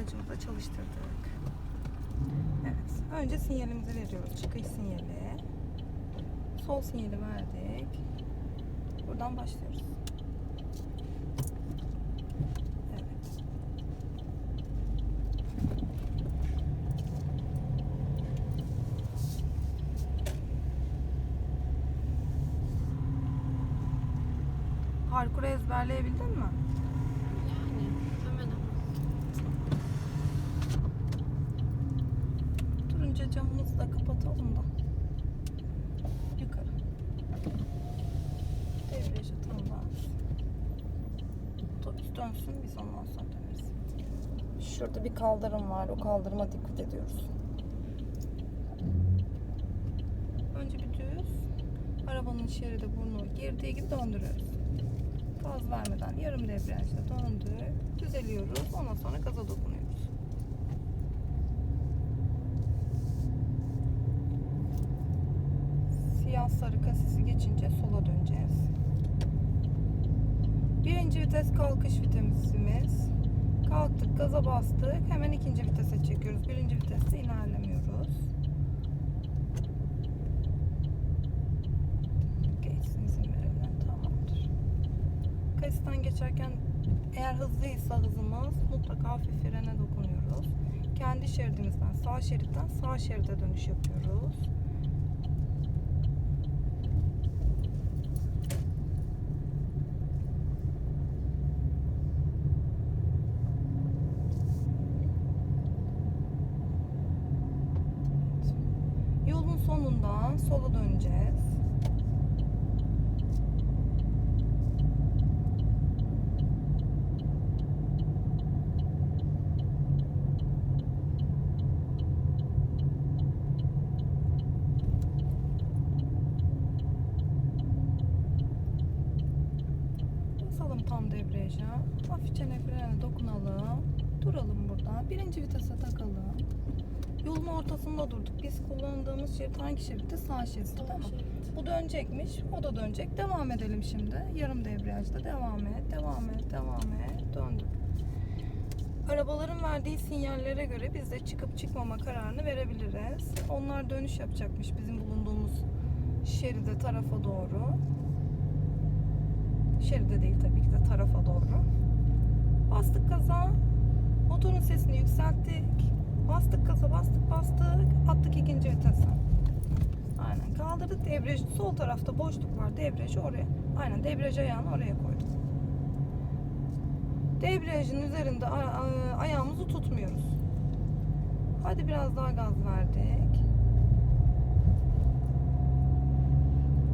aracımızı çalıştırdık. Evet. Önce sinyalimizi veriyoruz. Çıkış sinyali. Sol sinyali verdik. Buradan başlıyoruz. Evet. Parkuru ezberleyebildin mi? Yani hemen ama. Durunca camımızı da kapatalım da. Yukarı. Debriyajı tam bas. Otobüs dönsün biz ondan sonra döneriz. Şurada bir kaldırım var. O kaldırıma dikkat ediyoruz. Önce bir düz. Arabanın şeridi burnu girdiği gibi döndürüyoruz. Gaz vermeden yarım debriyajla döndük. Düzeliyoruz. Ondan sonra gaza dokunuyoruz. Sarı kasisi geçince sola döneceğiz. Birinci vites kalkış vitesimiz. Kalktık, gaza bastık. Hemen ikinci vitese çekiyoruz. Birinci viteste ilerlemiyoruz. Geçsin izin verelim. Tamamdır. Kasisten geçerken eğer hızlıysa hızımız mutlaka hafif frene dokunuyoruz. Kendi şeridimizden sağ şeritten sağ şeride dönüş yapıyoruz. Yolun sonundan sola döneceğiz. Basalım tam debriyaja. Hafifçe frene dokunalım. Duralım burada. Birinci vitese takalım. Yolun ortasında durduk. Biz kullandığımız şerit hangi şeritte? Sağ şerit mi? Bu dönecekmiş. O da dönecek. Devam edelim şimdi. Yarım debriyajda devam et. Devam et. Devam et. Döndük. Arabaların verdiği sinyallere göre biz de çıkıp çıkmama kararını verebiliriz. Onlar dönüş yapacakmış bizim bulunduğumuz şeride tarafa doğru. Şeride değil tabii ki de tarafa doğru. Bastık gaza. Motorun sesini yükselttik. Bastık gaza bastık bastık. Attık ikinci vitese. Aynen kaldırdık debriyajı. Sol tarafta boşluk var. Debriyajı oraya. Aynen debriyaj ayağını oraya koyduk. Debriyajın üzerinde ayağımızı tutmuyoruz. Hadi biraz daha gaz verdik.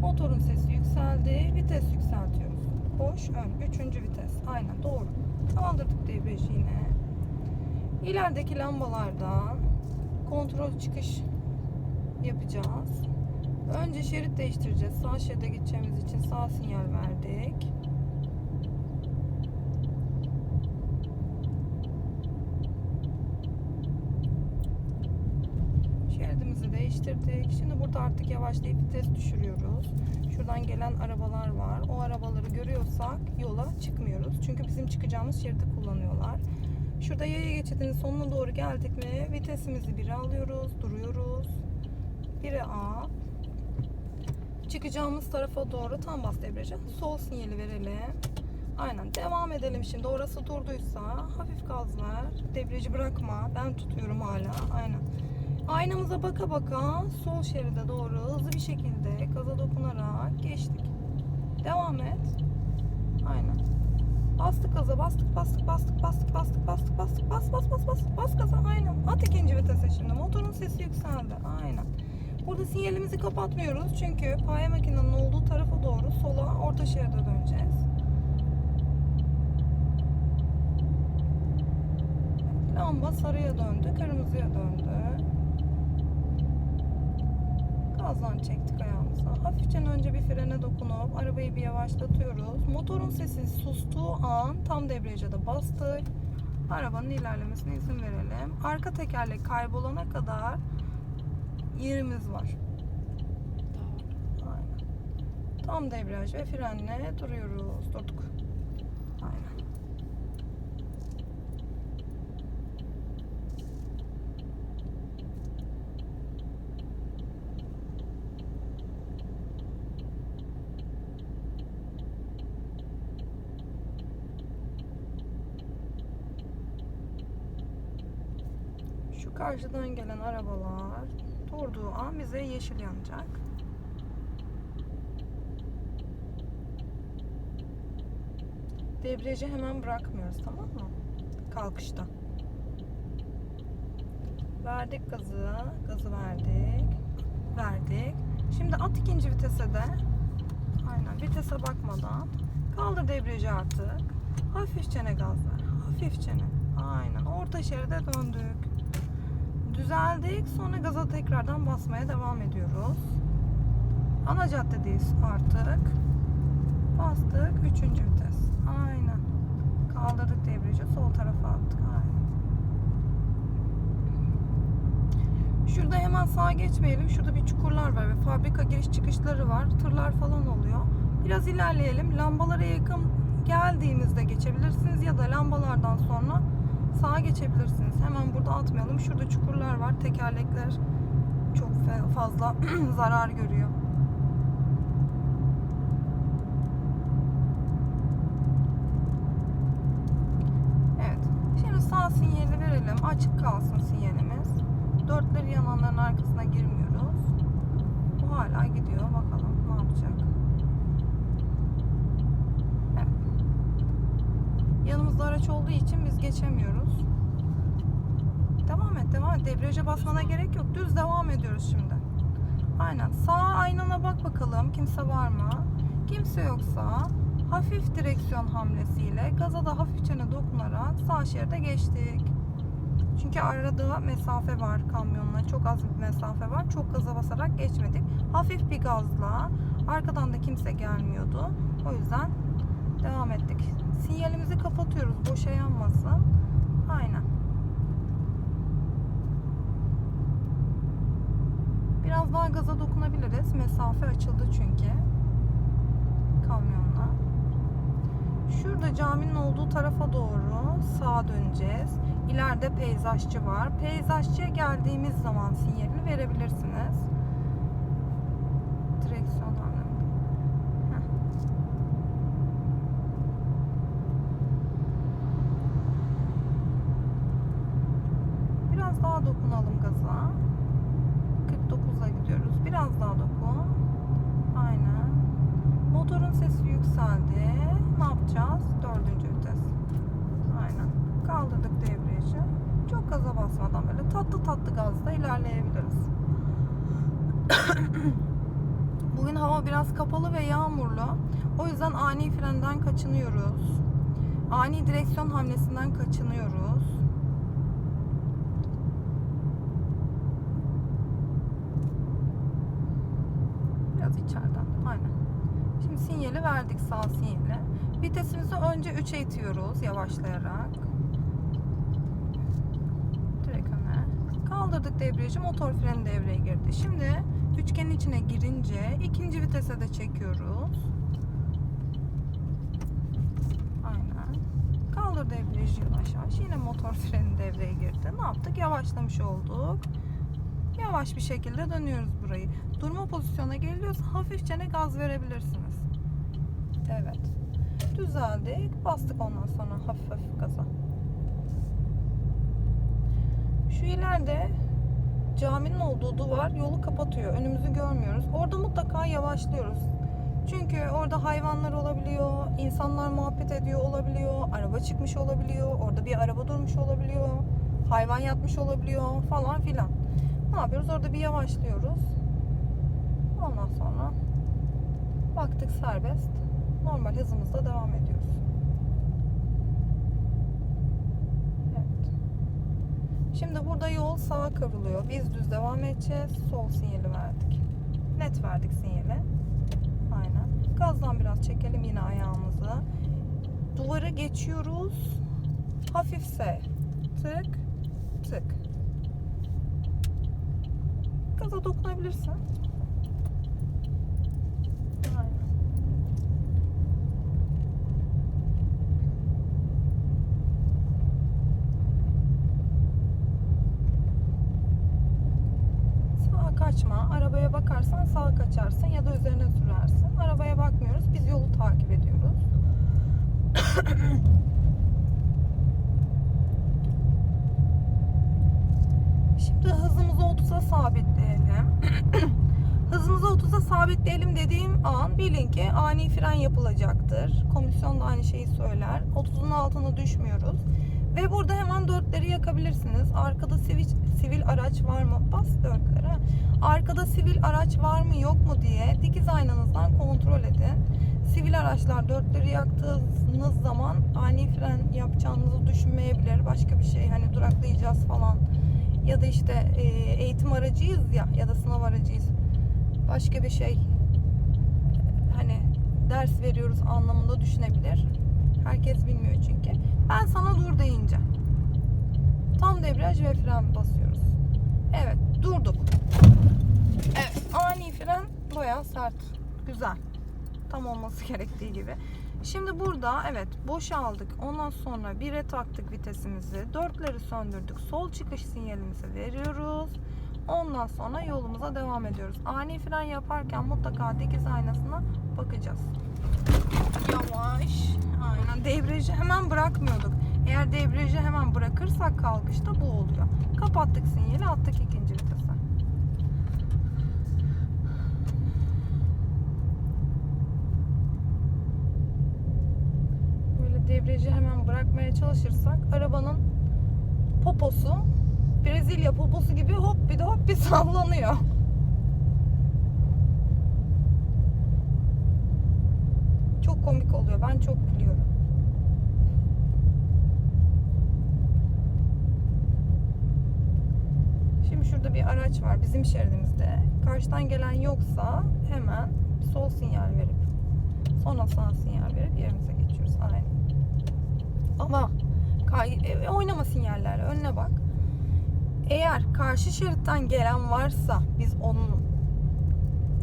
Motorun sesi yükseldi. Vites yükseltiyoruz. Boş ön. Üçüncü vites. Aynen doğru. Kaldırdık debriyajı yine. İlerideki lambalardan kontrol çıkış yapacağız. Önce şerit değiştireceğiz. Sağ şeride gideceğimiz için sağ sinyal verdik. Şeridimizi değiştirdik. Şimdi burada artık yavaşlayıp vites düşürüyoruz. Şuradan gelen arabalar var. O arabaları görüyorsak yola çıkmıyoruz. Çünkü bizim çıkacağımız şeridi kullanıyorlar. Şurada yaya geçidinin sonuna doğru geldik mi vitesimizi 1'e alıyoruz, duruyoruz. 1'e A. Çıkacağımız tarafa doğru tam bas debriyaja. Sol sinyali verelim. Aynen devam edelim şimdi. Orası durduysa hafif gaz ver. Debriyajı bırakma. Ben tutuyorum hala. Aynen. Aynamıza baka baka sol şeride doğru hızlı bir şekilde gaza dokunarak geçtik. Devam et. Aynen. Bastık gaza bastık bastık bastık bastık bastık bastık bastık bas bas bas bas bas gaza aynen. At ikinci vitese şimdi. Motorun sesi yükseldi. Aynen. Burada sinyalimizi kapatmıyoruz çünkü paye makinenin olduğu tarafa doğru sola orta şeride döneceğiz. Lamba sarıya döndü, kırmızıya döndü. Gazdan çektik ayağımıza. Hafifçe önce bir frene dokunup arabayı bir yavaşlatıyoruz. Motorun sesi sustuğu an tam debriyaja da bastık. Arabanın ilerlemesine izin verelim. Arka tekerlek kaybolana kadar yerimiz var. Aynen. Tam debriyaj ve frenle duruyoruz. Durduk. Aynen. Şu karşıdan gelen arabalar durduğu an bize yeşil yanacak. Debriyajı hemen bırakmıyoruz tamam mı? Kalkışta. Verdik gazı. Gazı verdik. Verdik. Şimdi at ikinci vitese de. Aynen vitese bakmadan. Kaldır debriyajı artık. Hafifçe ne gaz ver. Hafifçe ne. Aynen. Orta şeride döndük. Düzeldik. Sonra gaza tekrardan basmaya devam ediyoruz. Ana caddedeyiz artık. Bastık. Üçüncü vites. Aynen. Kaldırdık debriyajı. Sol tarafa attık. Aynen. Şurada hemen sağa geçmeyelim. Şurada bir çukurlar var ve fabrika giriş çıkışları var. Tırlar falan oluyor. Biraz ilerleyelim. Lambalara yakın geldiğimizde geçebilirsiniz ya da lambalardan sonra sağa geçebilirsiniz. Hemen burada atmayalım. Şurada çukurlar var. Tekerlekler çok fazla zarar görüyor. Evet. Şimdi sağ sinyali verelim. Açık kalsın sinyalimiz. Dörtleri yananların arkasına girmiyoruz. Bu hala gidiyor. Bakalım ne yapacak. Evet. Yanımızda araç olduğu için biz geçemiyoruz. Devam et, devam et. Debriyaja basmana gerek yok. Düz devam ediyoruz şimdi. Aynen. Sağ aynana bak bakalım. Kimse var mı? Kimse yoksa hafif direksiyon hamlesiyle gaza da hafifçe dokunarak sağ şeride geçtik. Çünkü arada mesafe var kamyonla. Çok az bir mesafe var. Çok gaza basarak geçmedik. Hafif bir gazla. Arkadan da kimse gelmiyordu. O yüzden devam ettik. Sinyalimizi kapatıyoruz. Boşa yanmasın. Aynen. Biraz daha gaza dokunabiliriz. Mesafe açıldı çünkü. Kamyonla. Şurada caminin olduğu tarafa doğru sağa döneceğiz. İleride peyzajcı var. Peyzajcıya geldiğimiz zaman sinyalini verebilirsiniz. Direksiyon anlamında. Heh. Biraz daha dokunalım gaza. 49'a gidiyoruz. Biraz daha dokun. Aynen. Motorun sesi yükseldi. Ne yapacağız? Dördüncü vites. Aynen. Kaldırdık debriyajı. Çok gaza basmadan böyle tatlı tatlı gazda ilerleyebiliriz. Bugün hava biraz kapalı ve yağmurlu. O yüzden ani frenden kaçınıyoruz. Ani direksiyon hamlesinden kaçınıyoruz. Biraz içeriden. Aynen. Şimdi sinyali verdik sağ sinyali. Vitesimizi önce 3'e itiyoruz yavaşlayarak. Direkt öne. Kaldırdık debriyajı motor freni devreye girdi. Şimdi üçgenin içine girince ikinci vitese de çekiyoruz. Aynen. Kaldır debriyajı yavaş yavaş. Yine motor freni devreye girdi. Ne yaptık? Yavaşlamış olduk. Yavaş bir şekilde dönüyoruz burayı. Durma pozisyona geliyorsa hafifçe ne gaz verebilirsiniz. Evet. Düzeldik. Bastık ondan sonra hafif hafif gaza. Şu ileride caminin olduğu duvar yolu kapatıyor. Önümüzü görmüyoruz. Orada mutlaka yavaşlıyoruz. Çünkü orada hayvanlar olabiliyor, insanlar muhabbet ediyor olabiliyor, araba çıkmış olabiliyor, orada bir araba durmuş olabiliyor, hayvan yatmış olabiliyor falan filan. Ne yapıyoruz? Orada bir yavaşlıyoruz. Ondan sonra baktık serbest. Normal hızımızda devam ediyoruz. Evet. Şimdi burada yol sağa kıvrılıyor. Biz düz devam edeceğiz. Sol sinyali verdik. Net verdik sinyali. Aynen. Gazdan biraz çekelim yine ayağımızı. Duvarı geçiyoruz. Hafifse tık tık. Gaza dokunabilirsin. Kaçma. Arabaya bakarsan sağa kaçarsın ya da üzerine sürersin. Arabaya bakmıyoruz. Biz yolu takip ediyoruz. Şimdi hızımızı 30'a sabitleyelim. hızımızı 30'a sabitleyelim dediğim an bilin ki ani fren yapılacaktır. Komisyon da aynı şeyi söyler. 30'un altına düşmüyoruz. Ve burada hemen dörtleri yakabilirsiniz. Arkada sivil, sivil araç var mı? Bas dörtlere. Arkada sivil araç var mı yok mu diye dikiz aynanızdan kontrol edin. Sivil araçlar dörtleri yaktığınız zaman ani fren yapacağınızı düşünmeyebilir. Başka bir şey hani duraklayacağız falan. Ya da işte e, eğitim aracıyız ya ya da sınav aracıyız. Başka bir şey hani ders veriyoruz anlamında düşünebilir. Herkes bilmiyor çünkü. Ben sana dur deyince. Tam debriyaj ve fren basıyoruz. Evet durduk. Evet ani fren bayağı sert. Güzel. Tam olması gerektiği gibi. Şimdi burada evet boşaldık. Ondan sonra 1'e taktık vitesimizi. Dörtleri söndürdük. Sol çıkış sinyalimizi veriyoruz. Ondan sonra yolumuza devam ediyoruz. Ani fren yaparken mutlaka dikiz aynasına bakacağız. Yavaş. Aynen debriyajı hemen bırakmıyorduk. Eğer debriyajı hemen bırakırsak kalkışta bu oluyor. Kapattık sinyali attık ikinci vitese. Debriyajı hemen bırakmaya çalışırsak arabanın poposu Brezilya poposu gibi hop bir de hop bir sallanıyor. Çok komik oluyor. Ben çok gülüyorum. Şimdi şurada bir araç var bizim şeridimizde. Karşıdan gelen yoksa hemen sol sinyal verip sonra sağ sinyal verip yerimize geçiyoruz. Aynen. Ama kay- e, oynama sinyallerle önüne bak. Eğer karşı şeritten gelen varsa biz onun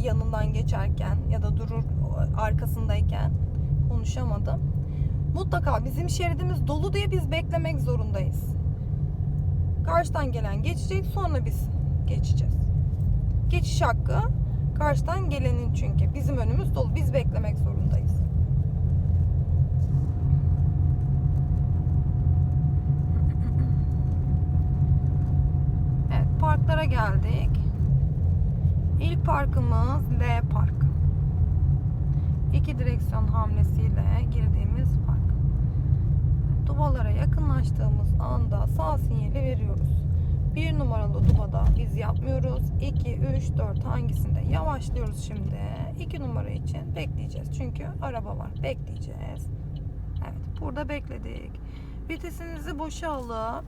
yanından geçerken ya da durur arkasındayken konuşamadım. Mutlaka bizim şeridimiz dolu diye biz beklemek zorundayız. Karşıdan gelen geçecek sonra biz geçeceğiz. Geçiş hakkı karşıdan gelenin çünkü. Bizim önümüz dolu. Biz beklemek zorundayız. Evet parklara geldik. İlk parkımız L Park. İki direksiyon hamlesiyle girdiğimiz park. Dubalara yakınlaştığımız anda sağ sinyali veriyoruz. Bir numaralı dubada biz yapmıyoruz. 2, 3, 4 hangisinde yavaşlıyoruz şimdi. 2 numara için bekleyeceğiz. Çünkü araba var. Bekleyeceğiz. Evet burada bekledik. Vitesinizi boşa alıp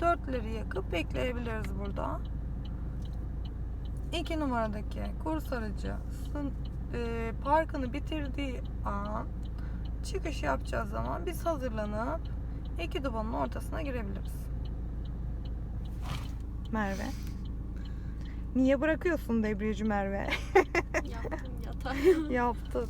dörtleri yakıp bekleyebiliriz burada. 2 numaradaki kurs aracı e, parkını bitirdiği an çıkış yapacağı zaman biz hazırlanıp iki dubanın ortasına girebiliriz. Merve. Niye bırakıyorsun debriyajı Merve? Yaptım yatay. Yaptı.